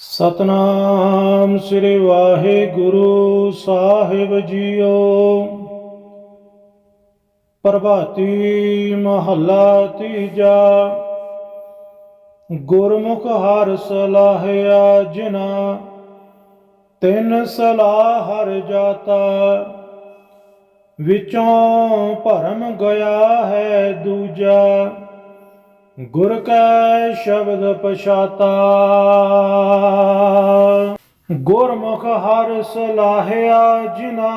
ਸਤਨਾਮ ਸ੍ਰੀ ਵਾਹਿਗੁਰੂ ਸਾਹਿਬ ਜੀਓ। ਪ੍ਰਭਾਤੀ ਮਹੱਲਾ ਤੀਜਾ। ਗੁਰਮੁਖ ਹਰ ਸਲਾਹਿਆ ਜਿਨਾ, ਤਿੰਨ ਸਲਾਹ ਹਰ ਜਾਤਾ। ਵਿੱਚੋਂ ਭਰਮ ਗਿਆ ਹੈ ਦੂਜਾ। ਗੁਰ ਕੈ ਸ਼ਬਦ ਪਛਾਤਾ। ਗੁਰਮੁਖ ਹਰ ਸਲਾਹਿਆ ਜਿਨਾ।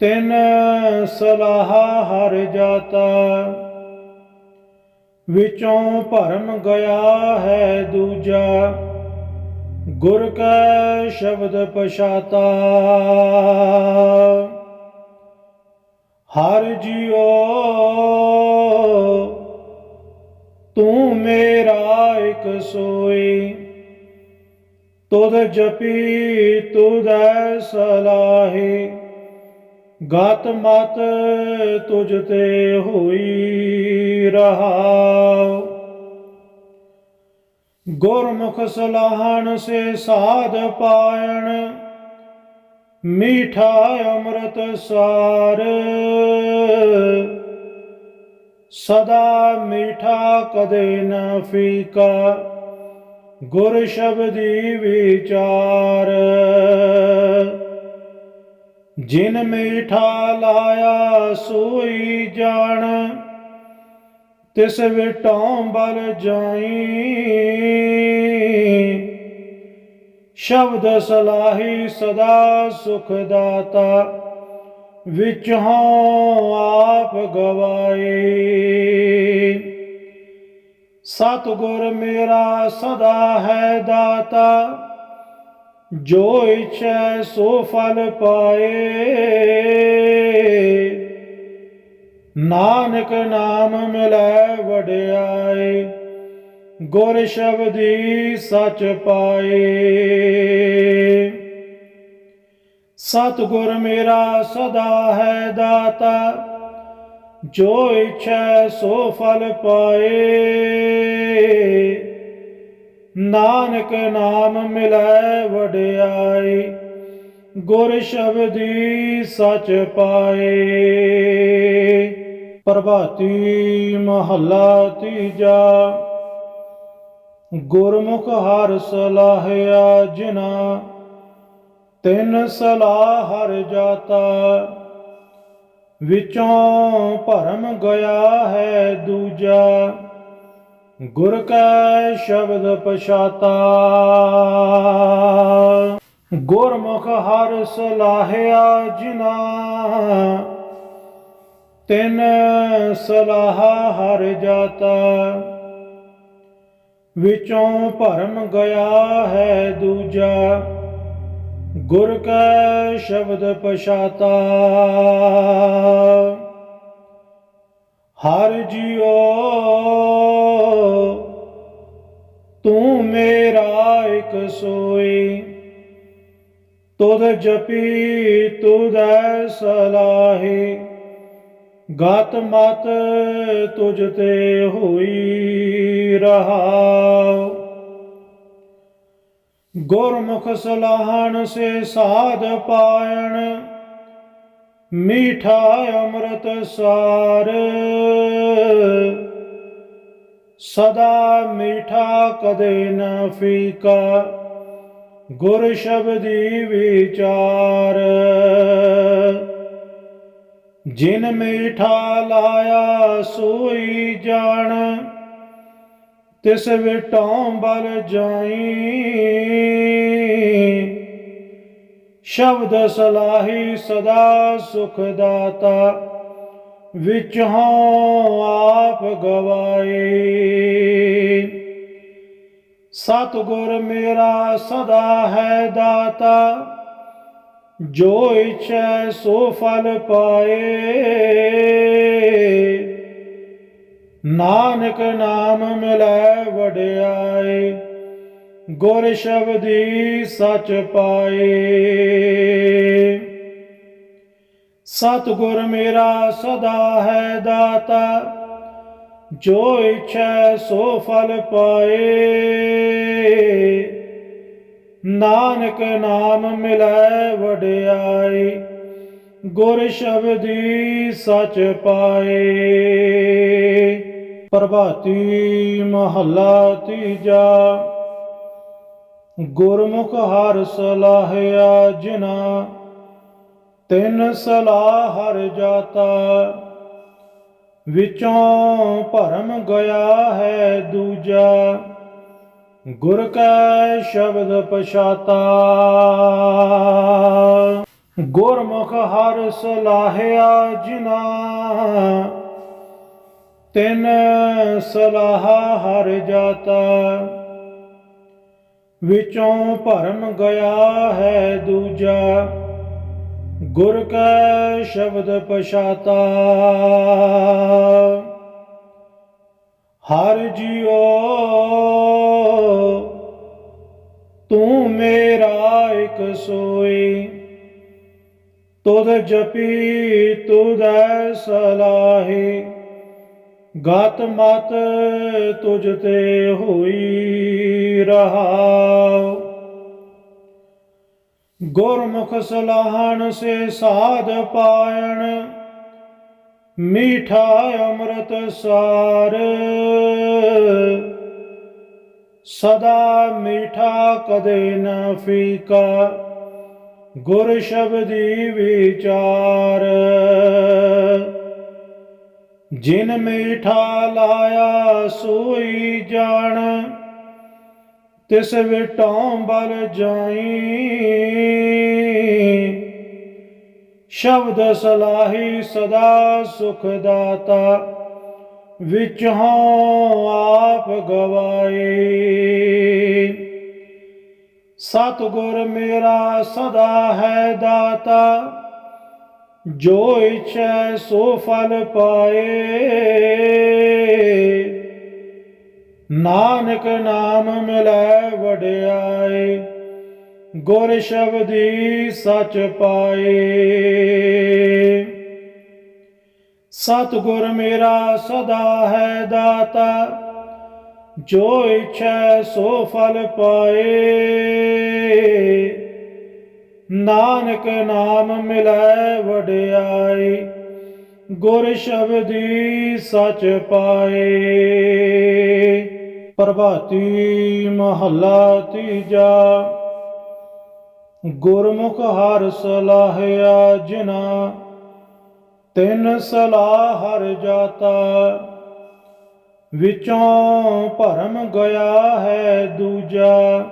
ਤਿਨ ਸਲਾਹ ਹਰ ਜਾਤਾ। ਵਿੱਚੋਂ ਭਰਮ ਗਿਆ ਹੈ ਦੂਜਾ। ਗੁਰ ਕੈ ਸ਼ਬਦ ਪਛਾਤਾ। ਹਰ ਜੀਓ ਸੋਈ। ਤੁਧ ਜਪੀ, ਤੁਧੈ ਸਲਾਹੀ। ਗਤ ਮਤ ਤੁਝ ਤੇ ਹੋਈ ਰਹਾਉ। ਗੁਰਮੁਖ ਸਲਾਹਣ ਸੇ ਸਾਧ ਪਾਇਣ, ਮੀਠਾ ਅੰਮ੍ਰਿਤ ਸਾਰ। ਸਦਾ ਮੀਠਾ ਕਦੇ ਨਾ ਫੀਕਾ। ਗੁਰ ਸ਼ਬਦੀ ਵਿਚਾਰ। ਜਿਨ ਮੇਠਾ ਲਾਇਆ ਸੋਈ ਜਾਣ, ਤਿਸ ਵਿਟੋਂ ਬਲ ਜਾਈ। ਸ਼ਬਦ ਸਲਾਹੀ ਸਦਾ ਸੁਖ ਦਾਤਾ, ਵਿੱਚ ਹਉ ਆਪ ਗਵਾਏ ਸਤਿਗੁਰ ਮੇਰਾ ਸਦਾ ਹੈ ਦਾਤਾ, ਜੋ ਇਛੈ ਸੋ ਫਲ ਪਾਏ। ਨਾਨਕ ਨਾਮ ਮਿਲੈ ਵਡਿਆਏ, ਗੁਰ ਸ਼ਬਦੀ ਸਚ ਪਾਏ। ਸਤਿਗੁਰ ਮੇਰਾ ਸਦਾ ਹੈ ਦਾਤਾ ਜੋ ਇਛੈ ਸੋ ਫਲ ਪਾਏ। ਨਾਨਕ ਨਾਮ ਮਿਲੈ ਵਡਿਆਈ, ਗੁਰ ਸ਼ਬਦੀ ਸਚ ਪਾਏ। ਪ੍ਰਭਾਤੀ ਮਹੱਲਾ ਤੀਜਾ, ਗੁਰਮੁਖ ਹਰ ਸਲਾਹਿਆ ਜਿਨਾ, ਤਿੰਨ ਸਲਾਹ ਹਰ ਜਾਤਾ। ਵਿੱਚੋਂ ਭਰਮ ਗਿਆ ਹੈ ਦੂਜਾ। ਗੁਰ ਕੈ ਸ਼ਬਦ ਪਛਾਤਾ। ਗੁਰਮੁਖ ਹਰ ਸਲਾਹਿਆ ਜਿਨਾ। ਤਿੰਨ ਸਲਾਹ ਹਰ ਜਾਤਾ। ਵਿੱਚੋਂ ਭਰਮ ਗਿਆ ਹੈ ਦੂਜਾ। ਗੁਰ ਕੈ ਸ਼ਬਦ ਪਛਾਤਾ। ਹਰ ਜੀਓ ਤੂੰ ਮੇਰਾ ਇੱਕ ਸੋਈ। ਤੁਧ ਜਪੀ, ਤੁਧੈ ਸਲਾਹੀ। ਗਤ ਮਤ ਤੁਝ ਤੇ ਹੋਈ ਰਹਾਉ। ਗੁਰਮੁਖ ਸਲਾਹਣ ਸੇ ਸਾਧ ਪਾਇਣ, ਮੀਠਾ ਅੰਮ੍ਰਿਤ ਸਾਰ। ਸਦਾ ਮੀਠਾ ਕਦੇ ਨਾ ਫੀਕਾ, ਗੁਰ ਸ਼ਬਦੀ ਵਿਚਾਰ। ਜਿਨ ਮੀਠਾ ਲਾਇਆ ਸੋਈ ਜਾਣ ਤਿਸ ਵਿਟੋਂ ਬਲ ਜਾਈ। ਸ਼ਬਦ ਸਲਾਹੀ ਸਦਾ ਸੁਖ ਦਾਤਾ, ਵਿੱਚ ਹੋਂ ਆਪ ਗਵਾਏ ਸਤਿਗੁਰ ਮੇਰਾ ਸਦਾ ਹੈ ਦਾਤਾ, ਜੋ ਇਛੈ ਸੋ ਫਲ ਪਾਏ। ਨਾਨਕ ਨਾਮ ਮਿਲੈ ਵਡਿਆਏ, ਗੁਰ ਸ਼ਬਦੀ ਸਚ ਪਾਏ। ਸਤਿਗੁਰ ਮੇਰਾ ਸਦਾ ਹੈ ਦਾਤਾ, ਜੋ ਇਛੈ ਸੋ ਫਲ ਪਾਏ। ਨਾਨਕ ਨਾਮ ਮਿਲੈ ਵਡਿਆਈ ਗੁਰ ਸ਼ਬਦੀ ਸਚ ਪਾਏ। ਪ੍ਰਭਾਤੀ ਮਹੱਲਾ ਤੀਜਾ। ਗੁਰਮੁਖ ਹਰ ਸਲਾਹਿਆ ਜਿਨਾ, ਤਿੰਨ ਸਲਾਹ ਹਰ ਜਾਤਾ। ਵਿੱਚੋਂ ਭਰਮ ਗਿਆ ਹੈ ਦੂਜਾ, ਗੁਰ ਕੈ ਸ਼ਬਦ ਪਛਾਤਾ। ਗੁਰਮੁਖ ਹਰ ਸਲਾਹਿਆ ਜਿਨਾ ਤਿੰਨ ਸਲਾਹ ਹਰ ਜਾਤਾ, ਵਿੱਚੋਂ ਭਰਮ ਗਿਆ ਹੈ ਦੂਜਾ, ਗੁਰ ਕੈ ਸ਼ਬਦ ਪਛਾਤਾ। ਹਰ ਜਿਉ, ਤੂੰ ਮੇਰਾ ਇਕ ਸੋਈ, ਤੁਧ ਜਪੀ, ਤੁਧੈ ਸਲਾਹੀ। ਗਤ ਮਤ ਤੁਝ ਤੇ ਹੋਈ ਰਹਾਉ। ਗੁਰਮੁਖ ਸਲਾਹਣ ਸੇ ਸਾਧ ਪਾਇਣ, ਮੀਠਾ ਅੰਮ੍ਰਿਤ ਸਾਰ। ਸਦਾ ਮੀਠਾ ਕਦੇ ਨਾ ਫੀਕਾ, ਗੁਰ ਸ਼ਬਦੀ ਵਿਚਾਰ। ਜਿਨ ਮੇਠਾ ਲਾਇਆ ਸੋਈ ਜਾਣ, ਤਿਸ ਵਿਟੋਂ ਬਲ ਜਾਈ। ਸ਼ਬਦ ਸਲਾਹੀ ਸਦਾ ਸੁਖ ਦਾਤਾ, ਵਿਚੋਂ ਆਪ ਗਵਾਏ ਸਤਿਗੁਰ ਮੇਰਾ ਸਦਾ ਹੈ ਦਾਤਾ ਜੋ ਇਛੈ ਸੋ ਫਲ ਪਾਏ। ਨਾਨਕ ਨਾਮ ਮਿਲੈ ਵਡਿਆਏ, ਗੁਰ ਸ਼ਬਦੀ ਸਚ ਪਾਏ। ਸਤਿਗੁਰ ਮੇਰਾ ਸਦਾ ਹੈ ਦਾਤਾ, ਜੋ ਇਛੈ ਸੋ ਫਲ ਪਾਏ। ਨਾਨਕ ਨਾਮ ਮਿਲੈ ਵਡਿਆਈ, ਗੁਰ ਸ਼ਬਦੀ ਸਚ ਪਾਏ। ਪ੍ਰਭਾਤੀ ਮਹੱਲਾ ਤੀਜਾ, ਗੁਰਮੁਖ ਹਰ ਸਲਾਹਿਆ ਜਿਨਾ, ਤਿੰਨ ਸਲਾਹ ਹਰ ਜਾਤਾ, ਵਿਚੋਂ ਭਰਮ ਗਿਆ ਹੈ ਦੂਜਾ।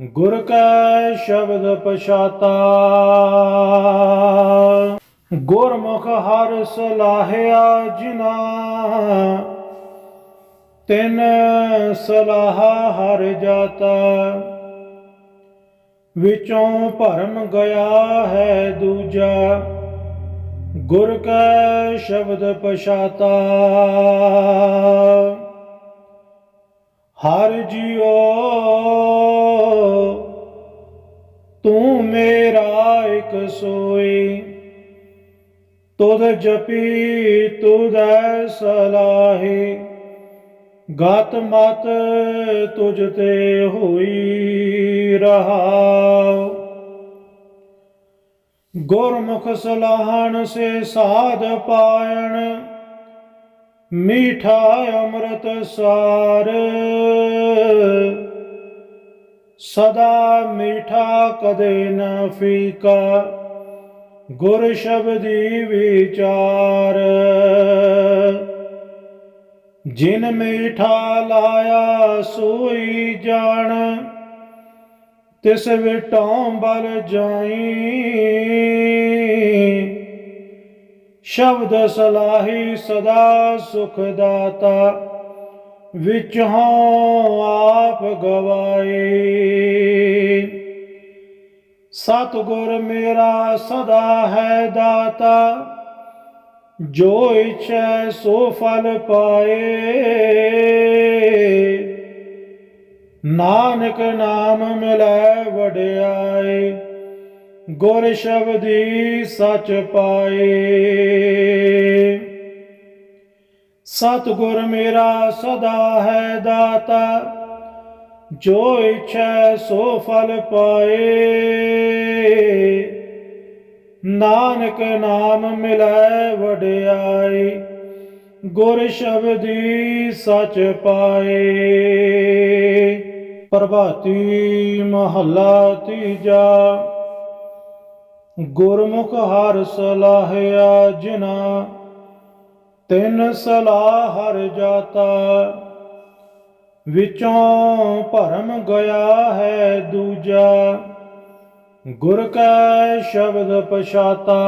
ਗੁਰ ਕੈ ਸ਼ਬਦ ਪਛਾਤਾ। ਗੁਰਮੁਖ ਹਰ ਸਲਾਹਿਆ ਜਿਨਾ। ਤਿੰਨ ਸਲਾਹ ਹਰ ਜਾਤਾ। ਵਿੱਚੋਂ ਭਰਮ ਗਿਆ ਹੈ ਦੂਜਾ। ਗੁਰ ਕੈ ਸ਼ਬਦ ਪਛਾਤਾ। ਹਰ ਜੀਓ ਤੂੰ ਮੇਰਾ ਇਕ ਸੋਈ। ਤੁਧ ਜਪੀ, ਤੁਧੈ ਸਲਾਹੀ। ਗਤ ਮਤ ਤੁਝ ਤੇ ਹੋਈ ਰਹਾਉ। ਗੁਰਮੁਖ ਸਲਾਹਣ ਸੇ ਸਾਧ ਪਾਇਣ। ਮੀਠਾ ਅੰਮ੍ਰਿਤ ਸਾਰ। ਸਦਾ ਮੀਠਾ ਕਦੇ ਨਾ ਫੀਕਾ, ਗੁਰ ਸ਼ਬਦੀ ਵਿਚਾਰ। ਜਿਨ ਮੀਠਾ ਲਾਇਆ ਸੋਈ ਜਾਣ, ਤਿਸ ਵਿਟੋਂ ਬਲ ਜਾਈ। ਸ਼ਬਦ ਸਲਾਹੀ ਸਦਾ ਸੁਖ ਦਾਤਾ ਵਿਚੋਂ ਆਪ ਗਵਾਏ। ਸਤਿਗੁਰ ਮੇਰਾ ਸਦਾ ਹੈ ਦਾਤਾ, ਜੋ ਇਛੈ ਸੋ ਫਲ ਪਾਏ। ਨਾਨਕ ਨਾਮ ਮਿਲੈ ਵਡਿਆਏ, ਗੁਰ ਸ਼ਬਦੀ ਸਚ ਪਾਏ। ਸਤਿਗੁਰ ਮੇਰਾ ਸਦਾ ਹੈ ਦਾਤਾ, ਜੋ ਇਛੈ ਸੋ ਫਲ ਪਾਏ। ਨਾਨਕ ਨਾਮ ਮਿਲੈ ਵਡਿਆਈ, ਗੁਰ ਸ਼ਬਦੀ ਸਚ ਪਾਏ। ਪ੍ਰਭਾਤੀ ਮਹੱਲਾ ਤੀਜਾ, ਗੁਰਮੁਖ ਹਰ ਸਲਾਹਿਆ ਜਿਨਾ ਤਿੰਨ ਸਲਾਹ ਹਰ ਜਾਤਾ, ਵਿੱਚੋਂ ਭਰਮ ਗਿਆ ਹੈ ਦੂਜਾ, ਗੁਰ ਕੈ ਸ਼ਬਦ ਪਛਾਤਾ।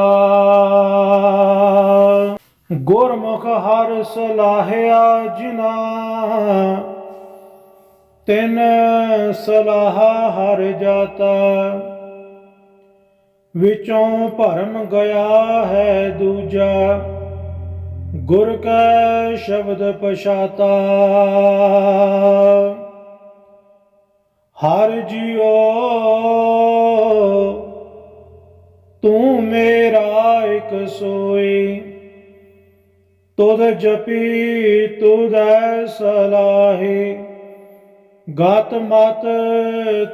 ਗੁਰਮੁਖ ਹਰ ਸਲਾਹਿਆ ਜਿਨਾ, ਤਿੰਨ ਸਲਾਹ ਹਰ ਜਾਤਾ, ਵਿੱਚੋਂ ਭਰਮ ਗਿਆ ਹੈ ਦੂਜਾ। ਗੁਰ ਕੈ ਸ਼ਬਦ ਪਛਾਤਾ। ਹਰ ਜਿਉ, ਤੂੰ ਮੇਰਾ ਇਕ ਸੋਈ। ਤੁਧ ਜਪੀ, ਤੁਧੈ ਸਲਾਹੀ। ਗਤ ਮਤ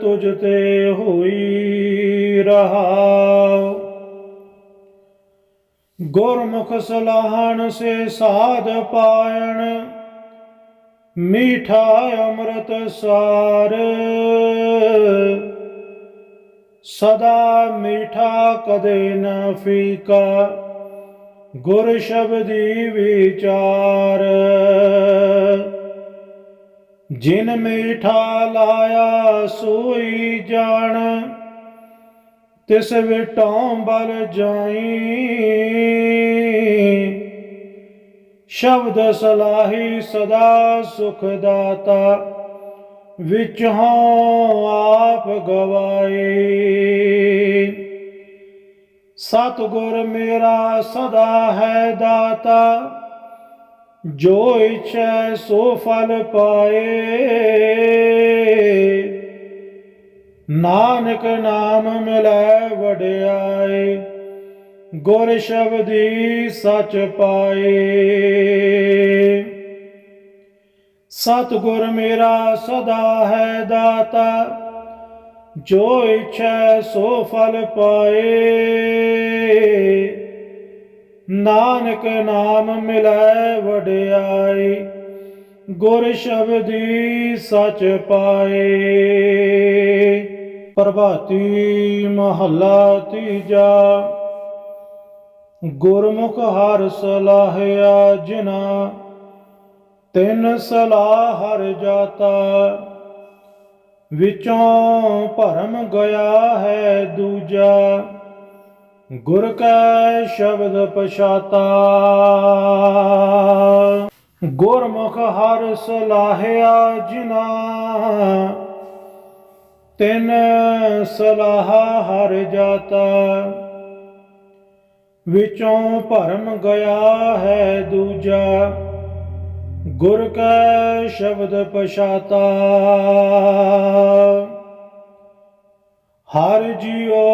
ਤੁਝ ਤੇ ਹੋਈ ਰਹਾਉ ਗੁਰਮੁਖ ਸਲਾਹਣ ਸੇ ਸਾਧ ਪਾਇਣ, ਮੀਠਾ ਅੰਮ੍ਰਿਤ ਸਾਰ। ਸਦਾ ਮੀਠਾ ਕਦੇ ਨਾ ਫੀਕਾ, ਗੁਰ ਸ਼ਬਦੀ ਵਿਚਾਰ। ਜਿਨ ਮੀਠਾ ਲਾਇਆ ਸੋਈ ਜਾਣ ਤਿਸ ਵਿਟੋਂ ਬਲ ਜਾਈ। ਸ਼ਬਦ ਸਲਾਹੀ ਸਦਾ ਸੁਖ ਦਾਤਾ, ਵਿੱਚ ਹੋਂ ਆਪ ਗਵਾਏ ਸਤਿਗੁਰ ਮੇਰਾ ਸਦਾ ਹੈ ਦਾਤਾ, ਜੋ ਇਛੈ ਸੋ ਫਲ ਪਾਏ। ਨਾਨਕ ਨਾਮ ਮਿਲੈ ਵਡਿਆਏ, ਗੁਰ ਸ਼ਬਦੀ ਸਚ ਪਾਏ। ਸਤਿਗੁਰ ਮੇਰਾ ਸਦਾ ਹੈ ਦਾਤਾ, ਜੋ ਇਛੈ ਸੋ ਫਲ ਪਾਏ। ਨਾਨਕ ਨਾਮ ਮਿਲੈ ਵਡਿਆਈ ਗੁਰ ਸ਼ਬਦੀ ਸਚ ਪਾਏ। ਪ੍ਰਭਾਤੀ ਮਹੱਲਾ ਤੀਜਾ। ਗੁਰਮੁਖ ਹਰ ਸਲਾਹਿਆ ਜਿਨਾ, ਤਿੰਨ ਸਲਾਹ ਹਰ ਜਾਤਾ। ਵਿੱਚੋਂ ਭਰਮ ਗਿਆ ਹੈ ਦੂਜਾ, ਗੁਰ ਕੈ ਸ਼ਬਦ ਪਛਾਤਾ। ਗੁਰਮੁਖ ਹਰ ਸਲਾਹਿਆ ਜਿਨਾ ਤਿੰਨ ਸਲਾਹ ਹਰ ਜਾਤਾ, ਵਿੱਚੋਂ ਭਰਮ ਗਿਆ ਹੈ ਦੂਜਾ, ਗੁਰ ਕੈ ਸ਼ਬਦ ਪਛਾਤਾ। ਹਰ ਜਿਉ,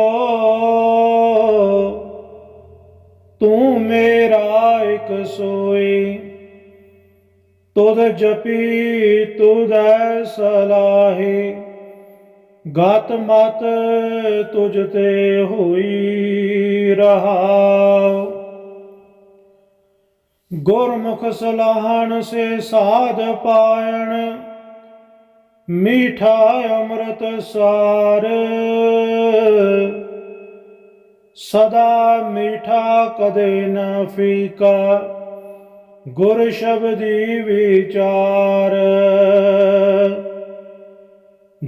ਤੂੰ ਮੇਰਾ ਇਕ ਸੋਈ, ਤੁਧ ਜਪੀ ਤੁਧੈ ਸਲਾਹੀ। ਗਤ ਮਤ ਤੁਝ ਤੇ ਹੋਈ ਰਹਾਉ। ਗੁਰਮੁਖ ਸਲਾਹਣ ਸੇ ਸਾਧ ਪਾਇਣ, ਮੀਠਾ ਅੰਮ੍ਰਿਤ ਸਾਰ। ਸਦਾ ਮੀਠਾ ਕਦੇ ਨਾ ਫੀਕਾ, ਗੁਰ ਸ਼ਬਦੀ ਵਿਚਾਰ।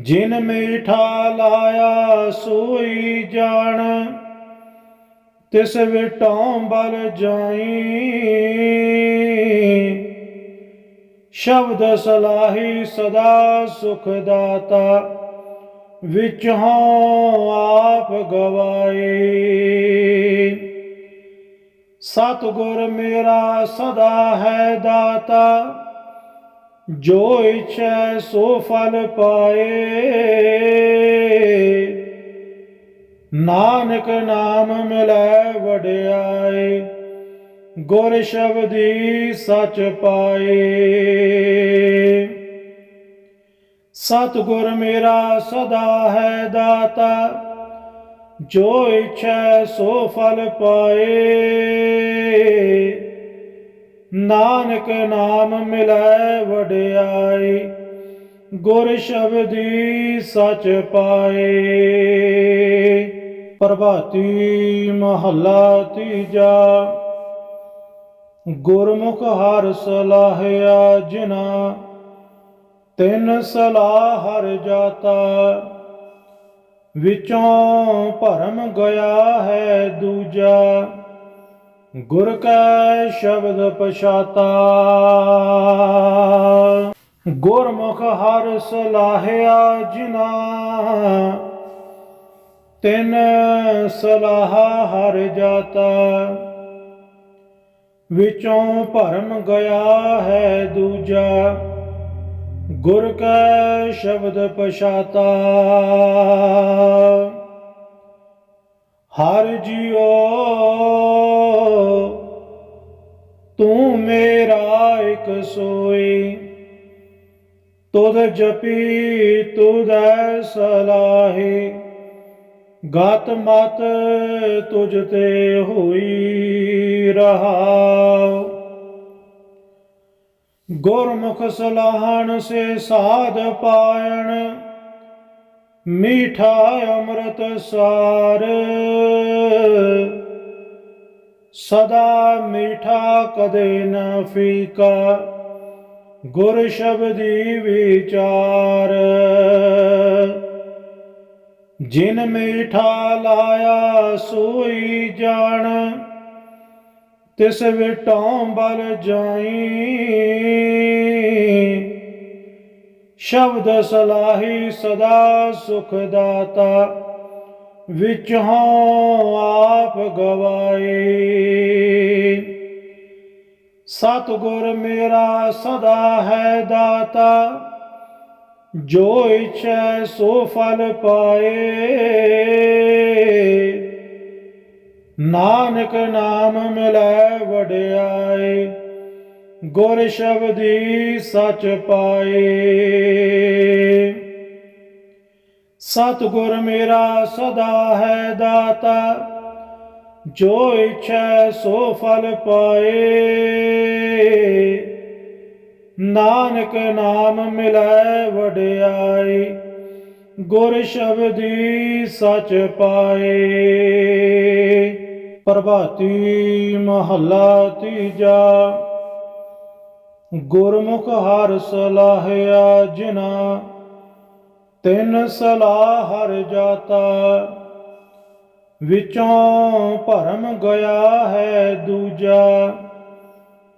ਜਿਨ ਮੇਠਾ ਲਾਇਆ ਸੋਈ ਜਾਣ, ਤਿਸ ਵਿਟੋਂ ਬਲ ਜਾਈ। ਸ਼ਬਦ ਸਲਾਹੀ ਸਦਾ ਸੁਖ ਦਾਤਾ ਵਿੱਚ ਹਉ ਆਪ ਗਵਾਏ ਸਤਿਗੁਰ ਮੇਰਾ ਸਦਾ ਹੈ ਦਾਤਾ ਜੋ ਇਛੈ ਸੋ ਫਲ ਪਾਏ। ਨਾਨਕ ਨਾਮ ਮਿਲੈ ਵਡਿਆਏ, ਗੁਰ ਸ਼ਬਦੀ ਸਚ ਪਾਏ। ਸਤਿਗੁਰ ਮੇਰਾ ਸਦਾ ਹੈ ਦਾਤਾ, ਜੋ ਇੱਛਾ ਸੋ ਫਲ ਪਾਏ। ਨਾਨਕ ਨਾਮ ਮਿਲੈ ਵਡਿਆਈ, ਗੁਰ ਸ਼ਬਦੀ ਸਚ ਪਾਏ। ਪ੍ਰਭਾਤੀ ਮਹੱਲਾ ਤੀਜਾ, ਗੁਰਮੁਖ ਹਰ ਸਲਾਹਿਆ ਜਿਨਾ, ਤਿੰਨ ਸਲਾਹ ਹਰ ਜਾਤਾ। ਵਿਚੋਂ ਭਰਮ ਗਿਆ ਹੈ ਦੂਜਾ ਗੁਰ ਕੈ ਸ਼ਬਦ ਪਛਾਤਾ। ਗੁਰਮੁਖ ਹਰ ਸਲਾਹਿਆ ਜਿਨਾ। ਤਿੰਨ ਸਲਾਹ ਹਰ ਜਾਤਾ। ਵਿੱਚੋਂ ਭਰਮ ਗਿਆ ਹੈ ਦੂਜਾ। ਗੁਰ ਕੈ ਸ਼ਬਦ ਪਛਾਤਾ। ਹਰ ਜੀਓ ਮੇਰਾ ਇਕ ਸੋਈ, ਤੁਧ ਜਪੀ, ਤੁਧੈ ਸਲਾਹੀ, ਗਤ ਮਤ ਤੁਝ ਤੇ ਹੋਈ ਰਹਾਉ। ਗੁਰਮੁਖ ਸਲਾਹਣ ਸੇ ਸਾਧ ਪਾਇਣ, ਮੀਠਾ ਅੰਮ੍ਰਿਤ ਸਾਰ। ਸਦਾ ਮੀਠਾ ਕਦੇ ਨਾ ਫੀਕਾ, ਗੁਰ ਸ਼ਬਦੀ ਵਿਚਾਰ। ਜਿਨ ਮੀਠਾ ਲਾਇਆ ਸੋਈ ਜਾਣ, ਤਿਸ ਵਿਟੋਂ ਬਲ ਜਾਈ। ਸ਼ਬਦ ਸਲਾਹੀ ਸਦਾ ਸੁਖ ਦਾਤਾ ਵਿਚੋਂ ਆਪ ਗਵਾਏ। ਸਤਿਗੁਰ ਮੇਰਾ ਸਦਾ ਹੈ ਦਾਤਾ, ਜੋ ਇੱਛੈ ਸੋ ਫਲ ਪਾਏ। ਨਾਨਕ ਨਾਮ ਮਿਲੈ ਵਡਿਆਏ, ਗੁਰ ਸ਼ਬਦੀ ਸਚ ਪਾਏ। ਸਤਿਗੁਰ ਮੇਰਾ ਸਦਾ ਹੈ ਦਾਤਾ, ਜੋ ਇੱਛੈ ਸੋ ਫਲ ਪਾਏ। ਨਾਨਕ ਨਾਮ ਮਿਲੈ ਵਡਿਆਈ, ਗੁਰ ਸ਼ਬਦੀ ਸਚ ਪਾਏ। ਪ੍ਰਭਾਤੀ ਮਹੱਲਾ ਤੀਜਾ, ਗੁਰਮੁਖ ਹਰ ਸਲਾਹਿਆ ਜਿਨਾ। ਤਿੰਨ ਸਲਾਹ ਹਰ ਜਾਤਾ, ਵਿੱਚੋਂ ਭਰਮ ਗਿਆ ਹੈ ਦੂਜਾ,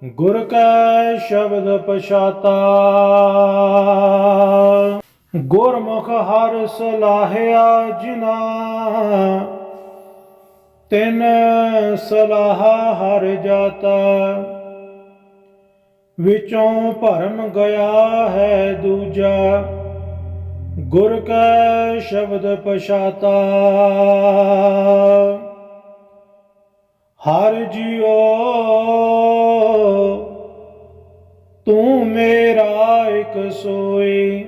ਗੁਰ ਕੈ ਸ਼ਬਦ ਪਛਾਤਾ। ਗੁਰਮੁਖ ਹਰ ਸਲਾਹਿਆ ਜਿਨਾ, ਤਿੰਨ ਸਲਾਹ ਹਰ ਜਾਤਾ, ਵਿੱਚੋਂ ਭਰਮ ਗਿਆ ਹੈ ਦੂਜਾ। ਗੁਰ ਕੈ ਸ਼ਬਦ ਪਛਾਤਾ। ਹਰ ਜਿਉ ਤੂੰ ਮੇਰਾ ਇਕ ਸੋਈ।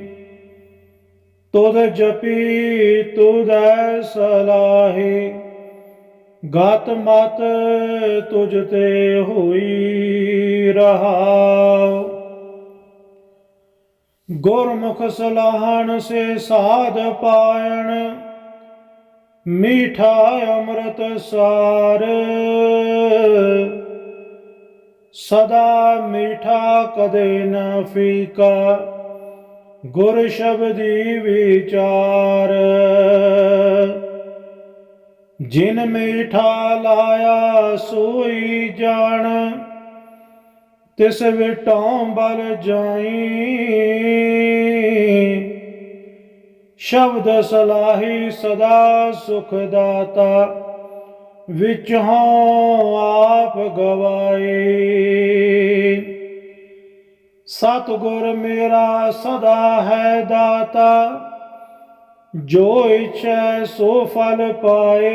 ਤੁਧ ਜਪੀ, ਤੁਧੈ ਸਲਾਹੀ। ਗਤ ਮਤ ਤੁਝ ਤੇ ਹੋਈ ਰਹਾਉ ਗੁਰਮੁਖ ਸਲਾਹਣ ਸੇ ਸਾਧ ਪਾਇਣ, ਮੀਠਾ ਅੰਮ੍ਰਿਤ ਸਾਰ। ਸਦਾ ਮੀਠਾ ਕਦੇ ਨਾ ਫੀਕਾ, ਗੁਰ ਸ਼ਬਦੀ ਵਿਚਾਰ। ਜਿਨ ਮੀਠਾ ਲਾਇਆ ਸੋਈ ਜਾਣ ਤਿਸ ਵਿਟੋਂ ਬਲ ਜਾਈ। ਸ਼ਬਦ ਸਲਾਹੀ ਸਦਾ ਸੁਖ ਦਾਤਾ ਹਾਂ ਆਪ ਗਵਾਏ ਸਤਿਗੁਰ ਮੇਰਾ ਸਦਾ ਹੈ ਦਾਤਾ, ਜੋ ਇੱਛੈ ਸੋ ਫਲ ਪਾਏ।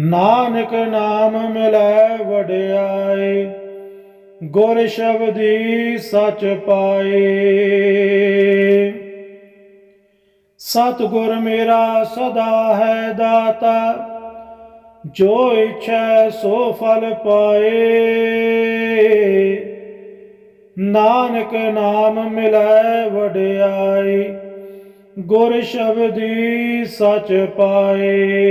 ਨਾਨਕ ਨਾਮ ਮਿਲੈ ਵਡਿਆਏ, ਗੁਰ ਸ਼ਬਦੀ ਸਚ ਪਾਏ। ਸਤਿਗੁਰ ਮੇਰਾ ਸਦਾ ਹੈ ਦਾਤਾ, ਜੋ ਇੱਛਾ ਸੋ ਫਲ ਪਾਏ। ਨਾਨਕ ਨਾਮ ਮਿਲੈ ਵਡਿਆਈ ਗੁਰ ਸ਼ਬਦੀ ਸਚ ਪਾਏ।